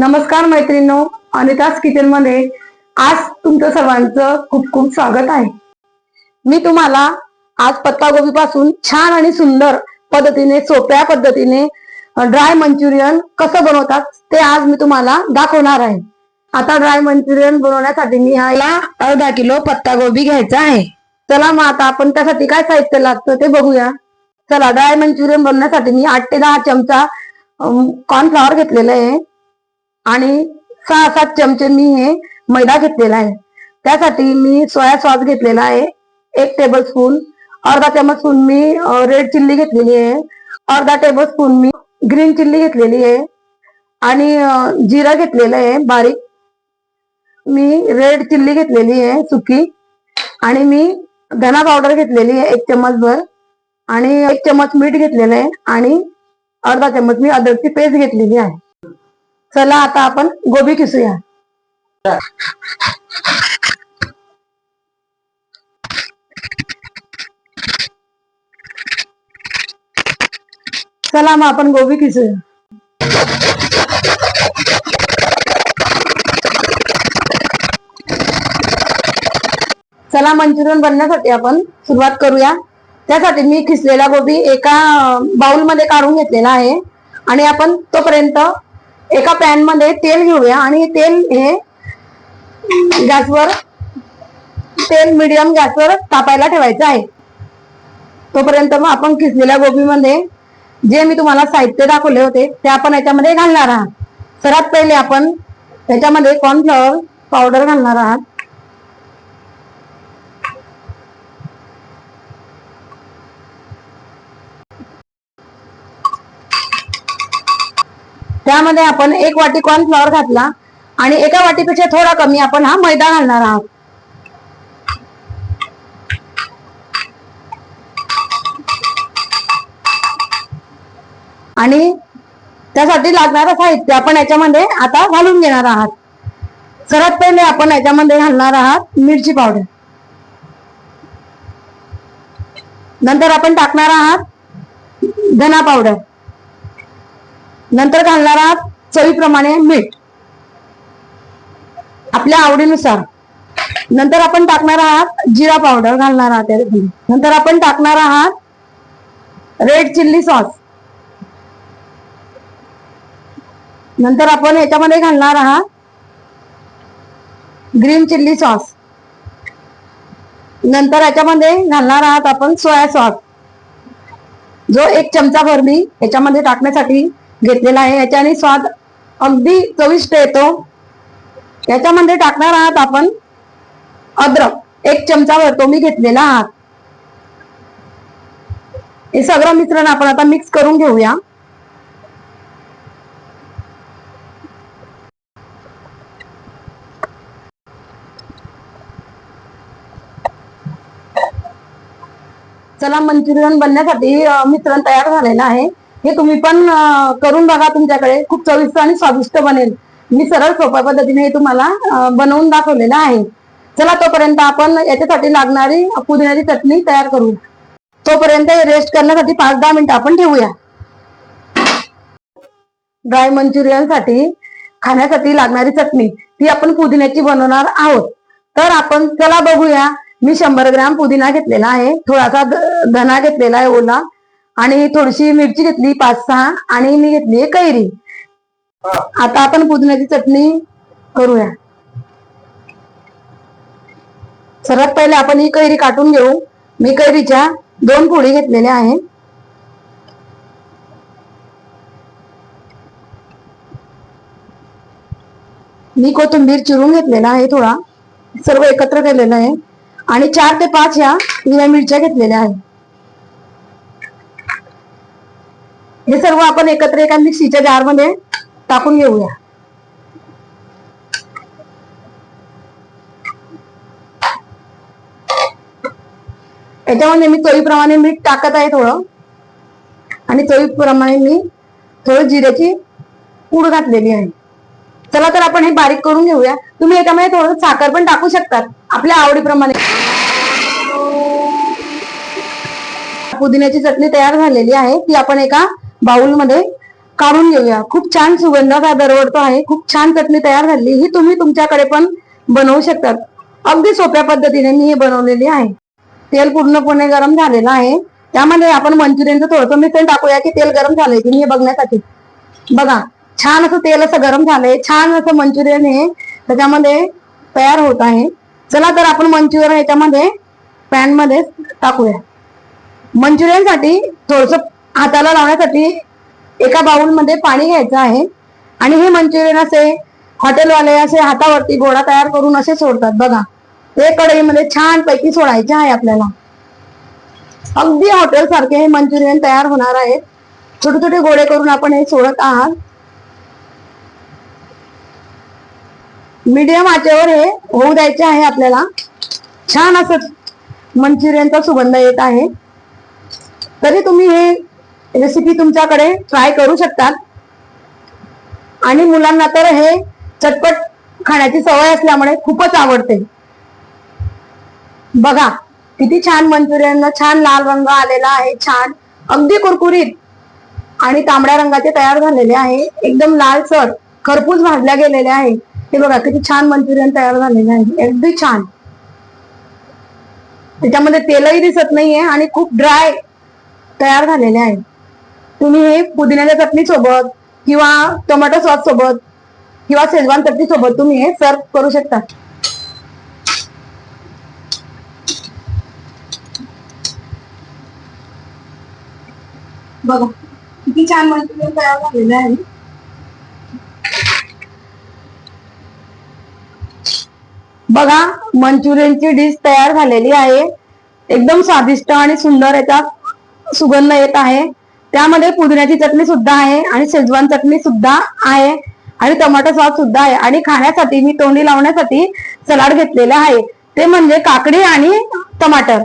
नमस्कार मैत्रिणींनो अनिताज किचनमध्ये आज तुमचं सर्वांचं खूप खूप स्वागत आहे. मी तुम्हाला आज पत्तागोबी पासून छान आणि सुंदर पद्धतीने सोप्या पद्धतीने ड्राय मंचुरियन कसं बनवतात ते आज मी तुम्हाला दाखवणार आहे. आता ड्राय मंचुरियन बनवण्यासाठी मी ह्याला अर्धा किलो पत्तागोबी घ्यायचा आहे. चला मग आता आपण त्यासाठी काय साहित्य लागतं ते बघूया. चला ड्राय मंचुरियन बनवण्यासाठी मी आठ ते दहा चमचा कॉर्नफ्लॉवर घेतलेलं आहे. आणि सहा सात चमचे मी हे मैदा घेतलेला आहे. त्यासाठी मी सोया सॉस घेतलेला आहे. एक टेबल स्पून अर्धा टेबल स्पून मी रेड चिल्ली घेतलेली आहे. अर्धा टेबल स्पून मी ग्रीन चिल्ली घेतलेली आहे. आणि जिरा घेतलेलं आहे बारीक. मी रेड चिल्ली घेतलेली आहे सुकी. आणि मी धना पावडर घेतलेली आहे एक चम्मच भर आणि एक चम्मच मीठ घेतलेलं आहे. आणि अर्धा चम्मच मी अद्रकची पेस्ट घेतलेली आहे. चला आता आपण गोबी किसूया. चला मग आपण गोबी किसूया. चला मंचुरियन बनण्यासाठी आपण सुरुवात करूया. त्यासाठी मी खिसलेला गोबी एका बाउलमध्ये काढून घेतलेला आहे. आणि आपण तोपर्यंत एका पॅनमध्ये तेल घेऊया आणि तेल हे गॅसवर तेल मिडियम गॅसवर तापायला ठेवायचं आहे. तोपर्यंत मग आपण खिसलेल्या गोबीमध्ये जे मी तुम्हाला साहित्य दाखवले होते ते आपण याच्यामध्ये घालणार आहात. सर्वात पहिले आपण त्याच्यामध्ये कॉर्नफ्लॉवर पावडर घालणार आहात. त्यामध्ये आपण एक वाटी कॉर्नफ्लॉवर घातला आणि एका वाटीपेक्षा थोडा कमी आपण हा मैदा घालणार आहोत. आणि त्यासाठी लागणारं साहित्य आपण याच्यामध्ये आता घालून घेणार आहात. सर्वात पहिले आपण याच्यामध्ये घालणार आहात मिरची पावडर. नंतर आपण टाकणार आहात धना पावडर. नंतर घालणार आहात चवीप्रमाणे मीठ. आपल्या आवडीनुसार. नंतर आपण टाकणार आहात जिरा पावडर घालणार आहात नंतर आपण टाकणार आहात रेड चिल्ली सॉस नंतर आपण याच्यामध्ये घालणार आहात ग्रीन चिल्ली सॉस नंतर याच्यामध्ये घालणार आहात आपण सोया सॉस जो एक चमचा भर मी याच्यामध्ये टाकण्यासाठी घेतलेला आहे. याच्याने स्वाद अगदी चविष्ट येतो. याच्यामध्ये टाकणार आहात आपण अद्रक. एक चमचा भरतो. मी घेतलेला आहात. हे सगळं मिश्रण आपण आता मिक्स करून घेऊया. चला मंचुरियन बनण्यासाठी मिश्रण तयार झालेलं आहे. हे तुम्ही पण करून बघा तुमच्याकडे. खूप चविष्ट आणि स्वादिष्ट बनेल. मी सरळ सोप्या पद्धतीने हे तुम्हाला बनवून दाखवलेलं आहे. चला तोपर्यंत आपण याच्यासाठी लागणारी पुदिन्याची चटणी तयार करू. तोपर्यंत रेस्ट करण्यासाठी पाच दहा मिनिटं आपण ठेवूया. ड्राय मंचुरियनसाठी खाण्यासाठी लागणारी चटणी ती आपण पुदिन्याची बनवणार आहोत. तर आपण चला बघूया. मी शंभर ग्रॅम पुदिना घेतलेला आहे. थोडासा धना घेतलेला आहे ओला. आणि थोडीशी मिरची घेतली पाच सहा आणि मी घेतली कैरी. आता आपण पुदिन्याची चटणी करूया. सर्वात पहिले आपण ही कैरी काटून घेऊ. मी कैरीच्या दोन फोडी घेतलेल्या आहेत. मी कोथिंबीर चिरून घेतलेला आहे थोडा. सर्व एकत्र केलेलं आहे. आणि चार ते पाच ह्या हिरव्या मिरच्या घेतलेल्या आहेत. हे सर्व आपण एकत्र एका मिक्सीच्या जारमध्ये टाकून घेऊया. याच्यामध्ये मी चवीप्रमाणे मीठ टाकत आहे थोडं. आणि चवीप्रमाणे मी थोडं जिऱ्याची पूड घातलेली आहे. चला तर आपण हे बारीक करून घेऊया. तुम्ही याच्यामध्ये थोडं साखर पण टाकू शकतात. आपल्या आवडीप्रमाणे. पुदिन्याची चटणी तयार झालेली आहे. ती आपण एका बाउलमध्ये काढून घेऊया. खूप छान सुगंधाचा हा दरवडतो आहे. खूप छान चटणी तयार झाली. ही तुम्ही तुमच्याकडे पण बनवू शकतात. अगदी सोप्या पद्धतीने मी हे बनवलेली आहे. तेल पूर्णपणे गरम झालेलं आहे. त्यामध्ये आपण मंचुरियनचं थोडंसं मिश्रण टाकूया की तेल गरम झालंय की नाही हे बघण्यासाठी. बघा छान असं तेल असं गरम झालंय. छान असं मंचुरियन हे त्याच्यामध्ये तयार होत आहे. चला तर आपण मंचुरियन याच्यामध्ये पॅनमध्ये टाकूया. मंचुरियनसाठी थोडंसं हाताला लावण्यासाठी एका बाउलमध्ये पाणी घ्यायचं आहे. आणि हे मंचुरियन असे हॉटेलवाले असे हातावरती गोळा तयार करून असे सोडतात. बघा ते कढईमध्ये छान पैकी सोडायचे आहे आपल्याला. अगदी हॉटेल सारखे हे मंचुरियन तयार होणार आहेत छोटे छोटे गोळे करून आपण हे सोडत आहात. मीडियम आचेवर हे होऊ द्यायचे आहे आपल्याला. छान असं मंचुरियनचा सुगंध येत आहे. तरी तुम्ही हे रेसिपी तुमच्याकडे ट्राय करू शकतात. आणि मुलांना तर हे चटपट खाण्याची सवय असल्यामुळे खूपच आवडते. बघा किती छान मंचुरियन छान लाल रंग आलेला आहे छान. अगदी कुरकुरीत आणि तांबड्या रंगाचे तयार झालेले आहे. एकदम लालसर खरपूस भाजल्या गेलेले आहे. हे बघा किती छान मंचुरियन तयार झालेले आहे. अगदी छान. त्याच्यामध्ये तेलही दिसत नाहीये आणि खूप ड्राय तयार झालेले आहे. तुम्ही हे पुदिन्याच्या चटणी सोबत किंवा टोमॅटो सॉस सोबत किंवा शेजवान चटणी सोबत तुम्ही हे सर्व करू शकता. बघा किती छान म्हणजे मंचुरियन तयार झालेलं आहे. बघा मंचुरियनची डिश तयार झालेली आहे. एकदम स्वादिष्ट आणि सुंदर याचा सुगंध येत आहे. त्यामध्ये पुदिन्याची चटणी सुद्धा आहे आणि शेजवान चटणी सुद्धा आहे आणि टोमॅटो सॉस सुद्धा आहे. आणि खाण्यासाठी मी तोंडी लावण्यासाठी सलाड घेतलेला आहे. ते म्हणजे काकडी आणि टमाटर.